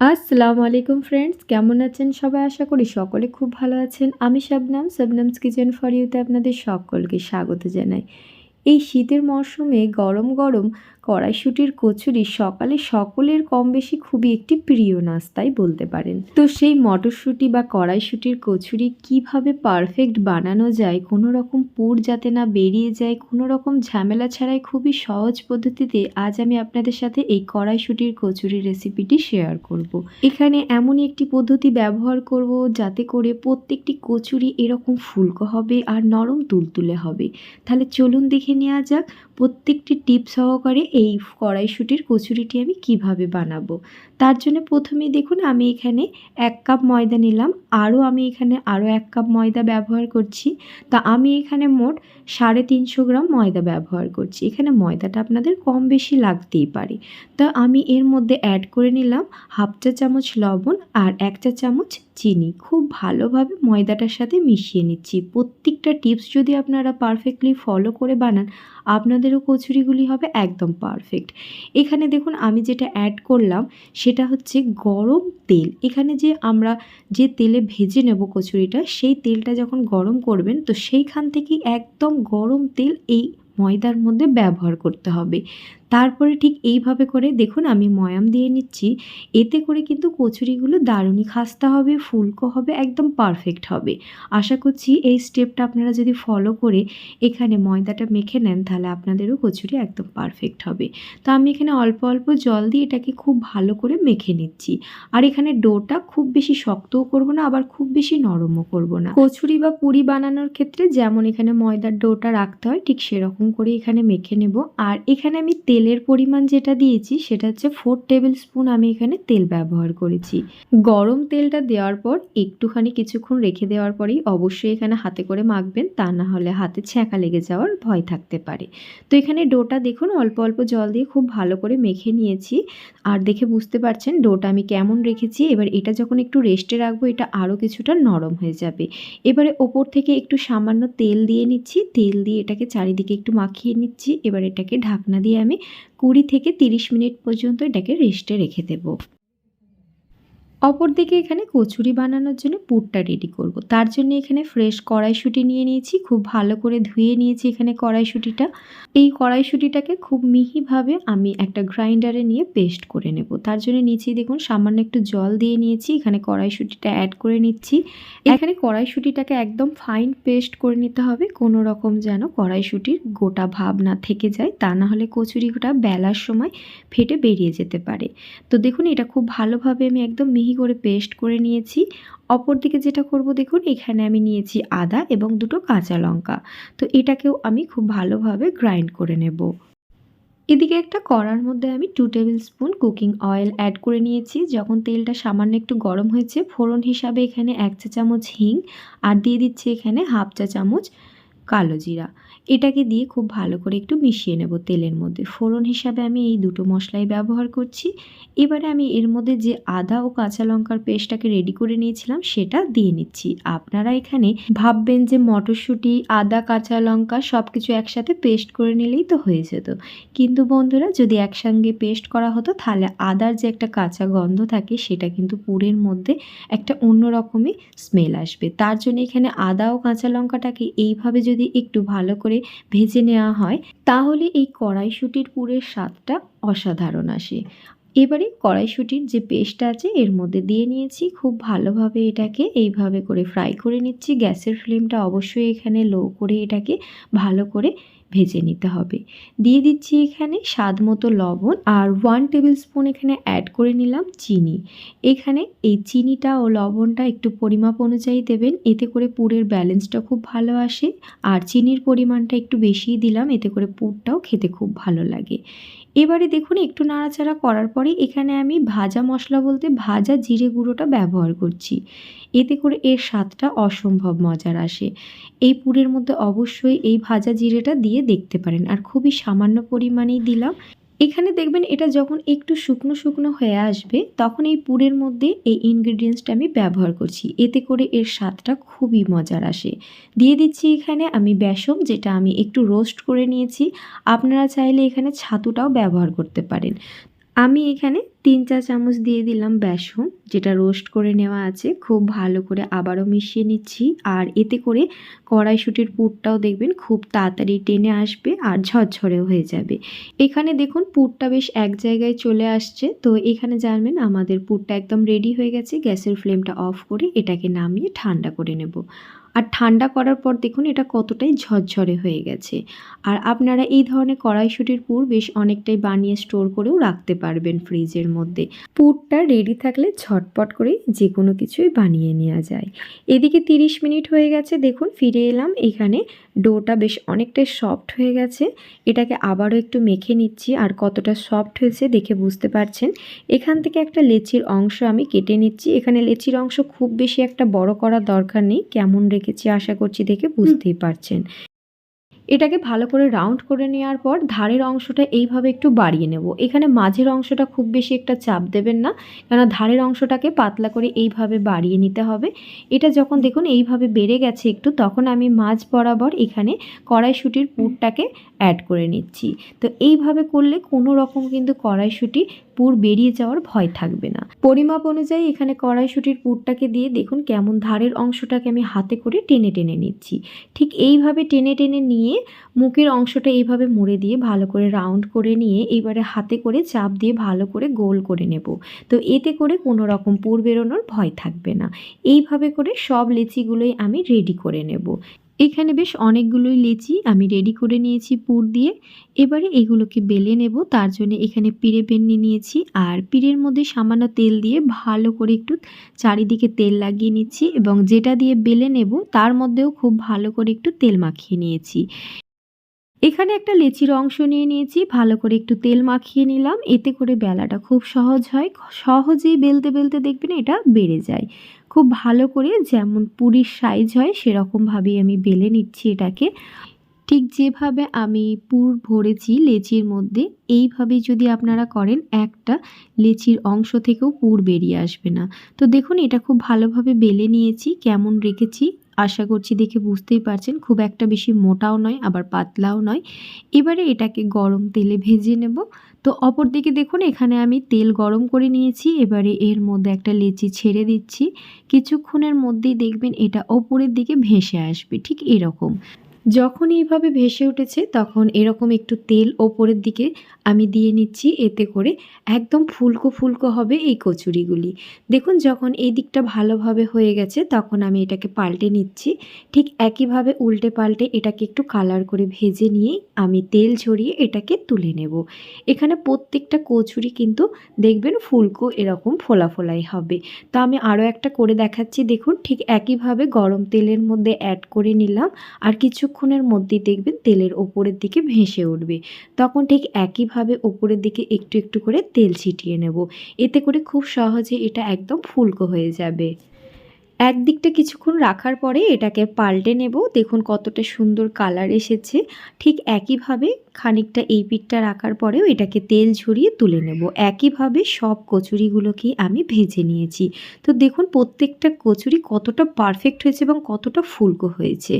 আসসালামু আলাইকুম ফ্রেন্ডস কেমন আছেন সবাই? আশা করি সকলে খুব ভালো আছেন। আমি শবনাম, শবনামস কিচেন ফর ইউতে আপনাদের সকলকে স্বাগত জানাই। এই শীতের মরশুমে গরম গরম কড়াইশুটির কচুরি সকালে সকলের কম বেশি খুবই একটি প্রিয় নাস্তাই বলতে পারেন তো সেই মটরশুঁটি বা কড়াইশুটির কচুরি কীভাবে পারফেক্ট বানানো যায় কোনো রকম পুর যাতে না বেরিয়ে যায় কোনো রকম ঝামেলা ছাড়াই খুবই সহজ পদ্ধতিতে আজ আমি আপনাদের সাথে এই কড়াইশুটির কচুরি রেসিপিটি শেয়ার করব। এখানে এমনই একটি পদ্ধতি ব্যবহার করব যাতে করে প্রত্যেকটি কচুরি এরকম ফুলকো হবে আর নরম তুলতুলে হবে তাহলে চলুন দেখে নেওয়া যাক। প্রত্যেকটি টিপ সহকারে এই কড়াইশুটির কচুরিটি আমি কীভাবে বানাবো? তার জন্য প্রথমেই দেখুন আমি এখানে এক কাপ ময়দা নিলাম। আরও আমি এখানে আরও এক কাপ ময়দা ব্যবহার করছি। তা আমি এখানে মোট সাড়ে তিনশো গ্রাম ময়দা ব্যবহার করছি। এখানে ময়দাটা আপনাদের কম বেশি লাগতেই পারে। তা আমি এর মধ্যে অ্যাড করে নিলাম হাফ চা চামচ লবণ আর এক চা চামচ চিনি। খুব ভালোভাবে ময়দাটার সাথে মিশিয়ে নিচ্ছি। প্রত্যেকটা টিপস যদি আপনারা পারফেক্টলি ফলো করে বানান, আপনাদেরও কচুরিগুলি হবে একদম পারফেক্ট এখানে দেখুন আমি যেটা অ্যাড করলাম সেটা হচ্ছে গরম তেল। এখানে যে আমরা যে তেলে ভেজে নেব কচুরিটা, সেই তেলটা যখন গরম করবেন, তো সেইখান থেকে একদম গরম তেল এই ময়দার মধ্যে ব্যবহার করতে হবে। তারপরে ঠিক এইভাবে করে দেখুন আমি ময়াম দিয়ে নিচ্ছি। এতে করে কিন্তু কচুরিগুলো দারুণই খাস্তা হবে, ফুলকো হবে, একদম পারফেক্ট হবে। আশা করছি এই স্টেপটা আপনারা যদি ফলো করে এখানে ময়দাটা মেখে নেন তাহলে আপনাদেরও কচুরি একদম পারফেক্ট হবে। তো আমি এখানে অল্প অল্প জল দিয়ে এটাকে খুব ভালো করে মেখে নিচ্ছি। আর এখানে ডোটা খুব বেশি শক্তও করব না, আবার খুব বেশি নরমও করব না। কচুরি বা পুরি বানানোর ক্ষেত্রে যেমন এখানে ময়দার ডোটা রাখতে হয়, ঠিক সেরকম করে এখানে মেখে নেব। আর এখানে আমি তেলের পরিমাণ যেটা দিয়েছি, সেটা হচ্ছে ফোর টেবিল স্পুন আমি এখানে তেল ব্যবহার করেছি। গরম তেলটা দেওয়ার পর একটুখানি কিছুক্ষণ রেখে দেওয়ার পরেই অবশ্যই এখানে হাতে করে মাখবেন, তা না হলে হাতে ছ্যাঁকা লেগে যাওয়ার ভয় থাকতে পারে। তো এখানে ডোটা দেখুন, অল্প অল্প জল দিয়ে খুব ভালো করে মেখে নিয়েছি। আর দেখে বুঝতে পারছেন ডোটা আমি কেমন রেখেছি। এবার এটা যখন একটু রেস্টে রাখব, এটা আরও কিছুটা নরম হয়ে যাবে। এবারে ওপর থেকে একটু সামান্য তেল দিয়ে নিচ্ছি। তেল দিয়ে এটাকে চারিদিকে একটু মাখিয়ে নিচ্ছি। এবার এটাকে ঢাকনা দিয়ে আমি কুড়ি থেকে তিরিশ মিনিট পর্যন্ত এটাকে রেস্টে রেখে দেবো। অপরদিকে এখানে কচুরি বানানোর জন্য পুরটা রেডি করব। তার জন্য এখানে ফ্রেশ কড়াইশুঁটি নিয়ে নিয়েছি, খুব ভালো করে ধুয়ে নিয়েছি এখানে কড়াইশুঁটিটা। এই কড়াইশুঁটিটাকে খুব মিহিভাবে আমি একটা গ্রাইন্ডারে নিয়ে পেস্ট করে নেব। তার জন্য নিচেই দেখুন সামান্য একটু জল দিয়ে নিয়েছি, এখানে কড়াইশুঁটিটা অ্যাড করে নিচ্ছি। এখানে কড়াইশুঁটিটাকে একদম ফাইন পেস্ট করে নিতে হবে, কোনো রকম যেন কড়াইশুঁটির গোটা ভাব না থেকে যায়, তা না হলে কচুরিটা বেলার সময় ফেটে বেরিয়ে যেতে পারে। তো দেখুন এটা খুব ভালোভাবে আমি একদম মিহি মিহি করে পেস্ট করে নিয়েছি। অপর দিকে যেটা করব দেখুন, এখানে আমি নিয়েছি আদা এবং দুটো কাঁচা লঙ্কা। তো এটাকেও আমি খুব ভালোভাবে গ্রাইন্ড করে নেব। এদিকে একটা কড়ার মধ্যে আমি two tablespoon cooking oil add করে নিয়েছি। যখন তেলটা সামান্য একটু গরম হয়েছে, ফোড়ন হিসাবে এখানে এক চা চামচ হিং আর দিয়ে দিচ্ছি এখানে হাফ চা চামচ কালো জিরা। এটাকে দিয়ে খুব ভালো করে একটু মিশিয়ে নেব তেলের মধ্যে। ফোড়ন হিসাবে আমি এই দুটো মশলাই ব্যবহার করছি। এবারে আমি এর মধ্যে যে আদা ও কাঁচা লঙ্কার পেস্টটাকে রেডি করে নিয়েছিলাম, সেটা দিয়ে নিচ্ছি। আপনারা এখানে ভাববেন যে মটরশুঁটি, আদা, কাঁচা লঙ্কা সব কিছু একসাথে পেস্ট করে নিলেই তো হয়ে যেত। কিন্তু বন্ধুরা, যদি একসঙ্গে পেস্ট করা হতো, তাহলে আদার যে একটা কাঁচা গন্ধ থাকে, সেটা কিন্তু পুরের মধ্যে একটা অন্য রকমই স্মেল আসবে। তার জন্য এখানে আদা ও কাঁচা লঙ্কাটাকে এইভাবে যদি একটু ভালো করে ভেজে নেওয়া হয়, তাহলে এই কড়াইশুটির পুরের স্বাদটা অসাধারণ আসে। এবারে কড়াইশুটির যে পেস্টটা আছে, এর মধ্যে দিয়ে নিয়েছি, খুব ভালোভাবে এটাকে এইভাবে করে ফ্রাই করে নিচ্ছি। গ্যাসের ফ্লেমটা অবশ্যই এখানে লো করে এটাকে ভালো করে ভেজে নিতে হবে। দিয়ে দিচ্ছি এখানে স্বাদ মতো লবণ আর ওয়ান টেবিল স্পুন এখানে অ্যাড করে নিলাম চিনি। এখানে এই চিনিটা ও লবণটা একটু পরিমাপ অনুযায়ী দেবেন, এতে করে পুরের ব্যালেন্সটা খুব ভালো আসে। আর চিনির পরিমাণটা একটু বেশিই দিলাম, এতে করে পুরটাও খেতে খুব ভালো লাগে। এবারে দেখুন, একটু নাড়াচাড়া করার পরে এখানে আমি ভাজা মশলা বলতে ভাজা জিরে গুঁড়োটা ব্যবহার করছি। এতে করে এর স্বাদটা অসম্ভব মজার আসে। এই পুরের মধ্যে অবশ্যই এই ভাজা জিরেটা দিয়ে দেখতে পারেন। আর খুবই সামান্য পরিমাণেই দিলাম। এখানে দেখবেন এটা যখন একটু শুকনো শুকনো হয়ে আসবে, তখন এই পুরের মধ্যে এই ইনগ্রিডিয়েন্টসটা আমি ব্যবহার করছি। এতে করে এর স্বাদটা খুবই মজার আসে। দিয়ে দিচ্ছি এখানে আমি বেসম যেটা আমি একটু রোস্ট করে নিয়েছি। আপনারা চাইলে এখানে ছাতুটাও ব্যবহার করতে পারেন। আমি এখানে তিন চা চামচ দিয়ে দিলাম বেসন, যেটা রোস্ট করে নেওয়া আছে। খুব ভালো করে আবারও মিশিয়ে নিচ্ছি। আর এতে করে কড়াইশুটির পুরটাও দেখবেন খুব তাড়াতাড়ি টেনে আসবে আর ঝরঝরেও হয়ে যাবে। এখানে দেখুন পুরটা বেশ এক জায়গায় চলে আসছে। তো এখানে জানবেন আমাদের পুরটা একদম রেডি হয়ে গেছে। গ্যাসের ফ্লেমটা অফ করে এটাকে নামিয়ে ঠান্ডা করে নেব। আর ঠান্ডা করার পর দেখুন এটা কতটাই ঝরঝরে হয়ে গেছে। আর আপনারা এই ধরনের কড়াইশুটির পুর বেশ অনেকটাই বানিয়ে স্টোর করেও রাখতে পারবেন ফ্রিজের মধ্যে। পুরটা রেডি থাকলে ঝটপট করে যে কোনো কিছুই বানিয়ে নেওয়া যায়। এদিকে 30 মিনিট হয়ে গেছে, দেখুন ফিরে এলাম এখানে ডোটা বেশ অনেকটাই সফট হয়ে গেছে। এটাকে আবারও একটু মেখে নিচ্ছি আর কতটা সফট হয়েছে দেখে বুঝতে পারছেন। এখান থেকে একটা লেচির অংশ আমি কেটে নিচ্ছি। এখানে লেচির অংশ খুব বেশি একটা বড় করার দরকার নেই। কেমন রেখেছি আশা করছি দেখে বুঝতেই পারছেন। এটাকে ভালো করে রাউন্ড করে নেওয়ার পর ধারের অংশটা এইভাবে একটু বাড়িয়ে নেব। এখানে মাঝের অংশটা খুব বেশি একটা চাপ দেবেন না কেন ধারের অংশটাকে পাতলা করে এইভাবে বাড়িয়ে নিতে হবে। এটা যখন দেখুন এইভাবে বেড়ে গেছে একটু, তখন আমি মাঝ বরাবর এখানে কড়াইশুটির পুরটাকে অ্যাড করে নিচ্ছি। তো এইভাবে করলে কোনো রকম কিন্তু কড়াইশুটি পুর বেরিয়ে যাওয়ার ভয় থাকবে না। পরিমাপ অনুযায়ী এখানে কড়াইশুটির পুরটাকে দিয়ে দেখুন কেমন ধারের অংশটাকে আমি হাতে করে টেনে টেনে নিচ্ছি। ঠিক এইভাবে টেনে টেনে নিয়ে মুখের অংশটা এইভাবে মুড়ে দিয়ে ভালো করে রাউন্ড করে নিয়ে এইবারে হাতে করে চাপ দিয়ে ভালো করে গোল করে নেব। তো এতে করে কোনো রকম পুর বেরোনোর ভয় থাকবে না। এইভাবে করে সব লেচিগুলোই আমি রেডি করে নেব। এখানে বেশ অনেকগুলোই লেচি আমি রেডি করে নিয়েছি পুর দিয়ে। এবারে এগুলোকে বেলে নেব, তার জন্য এখানে পিড়ে বেন্নি নিয়েছি আর পিড়ের মধ্যে সামান্য তেল দিয়ে ভালো করে একটু চারিদিকে তেল লাগিয়ে নিচ্ছি এবং যেটা দিয়ে বেলে নেব তার মধ্যেও খুব ভালো করে একটু তেল মাখিয়ে নিয়েছি। এখানে একটা লেচির অংশ নিয়ে নিয়েছি, ভালো করে একটু তেল মাখিয়ে নিলাম, এতে করে বেলাটা খুব সহজ হয়। সহজেই বেলতে বেলতে দেখবেন এটা বেড়ে যায়। খুব ভালো করে যেমন পুরীর সাইজ হয়, সেরকমভাবেই আমি বেলে নিচ্ছি এটাকে। ঠিক যেভাবে আমি পুর ভরেছি লেচির মধ্যে এইভাবেই যদি আপনারা করেন, একটা লেচির অংশ থেকেও পুর বেরিয়ে আসবে না। তো দেখুন, এটা খুব ভালোভাবে বেলে নিয়েছি, কেমন রেখেছি, আশা করছি দেখে বুঝতেই পারছেন, খুব একটা বেশি মোটাও নয়, আবার পাতলাও নয়। এবারে এটাকে গরম তেলে ভেজে নেব। তো অপর দিকে দেখুন, এখানে আমি তেল গরম করে নিয়েছি। এবারে এর মধ্যে একটা লেচি ছেড়ে দিচ্ছি। কিছুক্ষণের মধ্যেই দেখবেন এটা ওপরের দিকে ভেসে আসবে। ঠিক এরকম। যখন এইভাবে ভেসে উঠেছে, তখন এরকম একটু তেল ওপরের দিকে আমি দিয়ে নিচ্ছি, এতে করে একদম ফুলকো ফুলকো হবে এই কচুরিগুলি। দেখুন, যখন এই দিকটা ভালোভাবে হয়ে গেছে, তখন আমি এটাকে পাল্টে নিচ্ছি। ঠিক একইভাবে উল্টে পাল্টে এটাকে একটু কালার করে ভেজে নিয়ে আমি তেল ঝরিয়ে এটাকে তুলে নেব। এখানে প্রত্যেকটা কচুরি কিন্তু দেখবেন ফুলকো এরকম ফোলা ফোলাই হবে। তো আমি আরও একটা করে দেখাচ্ছি, দেখুন, ঠিক একইভাবে গরম তেলের মধ্যে অ্যাড করে নিলাম। আর কিছুক্ষণের মধ্যেই দেখবেন তেলের ওপরের দিকে ভেসে উঠবে। তখন ঠিক একইভাবে ওপরের দিকে একটু একটু করে তেল ছিটিয়ে নেব। এতে করে খুব সহজে এটা একদম ফুলকো হয়ে যাবে। একদিকটা কিছুক্ষণ রাখার পরে এটাকে পাল্টে নেব। দেখুন কতটা সুন্দর কালার এসেছে। ঠিক একইভাবে খানিকটা এই পিঠটা রাখার পরেও এটাকে তেল ঝরিয়ে তুলে নেব। একইভাবে সব কচুরিগুলোকে আমি ভেজে নিয়েছি। তো দেখুন প্রত্যেকটা কচুরি কতটা পারফেক্ট হয়েছে এবং কতটা ফুলকো হয়েছে।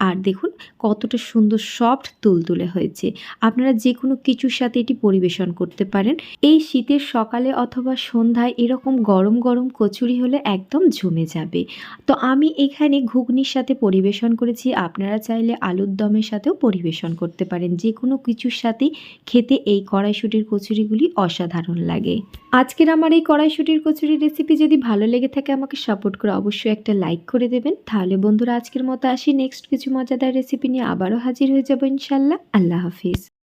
আর দেখুন কতটা সুন্দর সফট তুলতুলে হয়েছে। আপনারা যে কোনো কিছুর সাথে এটি পরিবেশন করতে পারেন। এই শীতের সকালে অথবা সন্ধ্যায় এরকম গরম গরম কচুরি হলে একদম জমে যাবে। তো আমি এখানে ঘুগনির সাথে পরিবেশন করেছি। আপনারা চাইলে আলুর দমের সাথেও পরিবেশন করতে পারেন। যে কোনো কিছুর সাথে খেতে এই কড়াইশুটির কচুরিগুলি অসাধারণ লাগে। আজকের আমার এই কড়াইশুটির কচুরির রেসিপি যদি ভালো লেগে থাকে আমাকে সাপোর্ট করে অবশ্যই একটা লাইক করে দেবেন। তাহলে বন্ধুরা আজকের মতো আসি। নেক্সট কিছু মজাদার রেসিপি নিয়ে আবারও হাজির হয়ে যাব ইনশাল্লাহ। আল্লাহ হাফিজ।